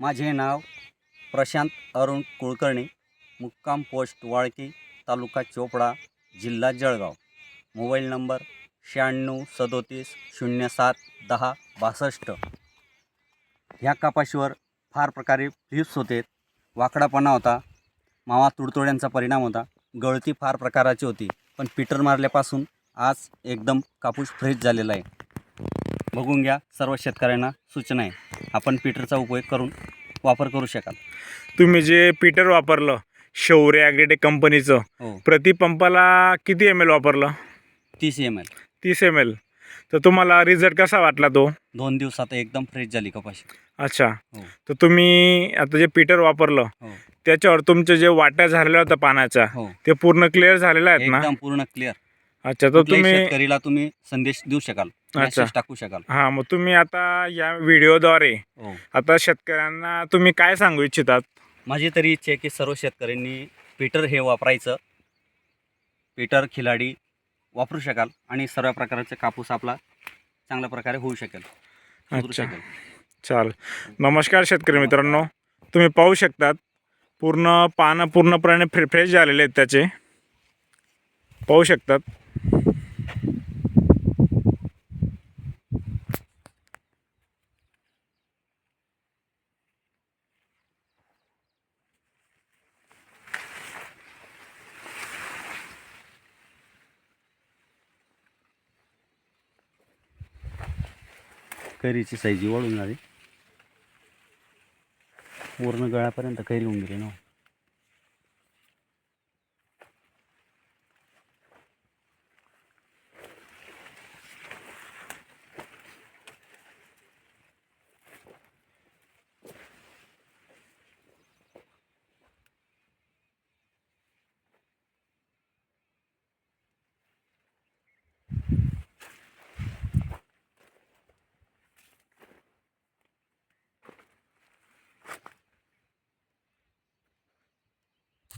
माझे नाव प्रशांत अरुण कुलकर्णी मुक्काम पोस्ट वाळकी तालुका चोपडा जिल्हा जळगाव. मोबाईल नंबर शहाण्णव सदोतीस शून्य सात दहा बासष्ट. ह्या कपाशीवर फार प्रकारे फ्लिप्स होते. वाकडापणा होता. मावा तुडतुड्यांचा परिणाम होता. गळती फार प्रकाराची होती. पण पीटर मारल्यापासून आज एकदम कापूस फ्रेश झालेला आहे. बघून घ्या सर्व शेतकऱ्यांना सूचना आहे. आपण पीटरचा उपयोग करून वापर करू शकाल. तुम्ही जे पीटर वापरलं शौर्य ॲग्रेटेक कंपनीचं हो. प्रति पंपाला किती एम एल वापरलं? तीस एम एल तीस एम एल तर तुम्हाला रिझल्ट कसा वाटला तो? दोन दिवसात एकदम फ्रेश झाली कपाशी. अच्छा. हो. तर तुम्ही आता जे पीटर वापरलं हो. त्याच्यावर तुमचे जे वाट्या झालेल्या होत्या हो. ते पूर्ण क्लिअर झालेल्या आहेत ना? एकदम पूर्ण क्लिअर अच्छा तर कुठल्याही तुम्ही शेतकरीला तुम्ही संदेश देऊ शकाल अच्छा. मेसेज टाकू शकाल. हां मग तुम्ही आता या व्हिडिओद्वारे हो. आता शेतकऱ्यांना तुम्ही काय सांगू इच्छितात? माझी तरी इच्छा आहे की सर्व शेतकऱ्यांनी पीटर हे वापरायचं. पीटर खिलाडी वापरू शकाल आणि सर्व प्रकारचे कापूस आपला चांगल्या प्रकारे होऊ शकेल. सुधरू अच्छा. शकेल. चाल नमस्कार शेतकरी मित्रांनो. तुम्ही पाहू शकतात पूर्ण पानं पूर्णपणे फ्रे फ्रेश झालेले आहेत त्याचे. पाहू शकतात. कैरीची साईजी वाढून आली पूर्ण गळ्यापर्यंत कैरी होऊन गेली ना.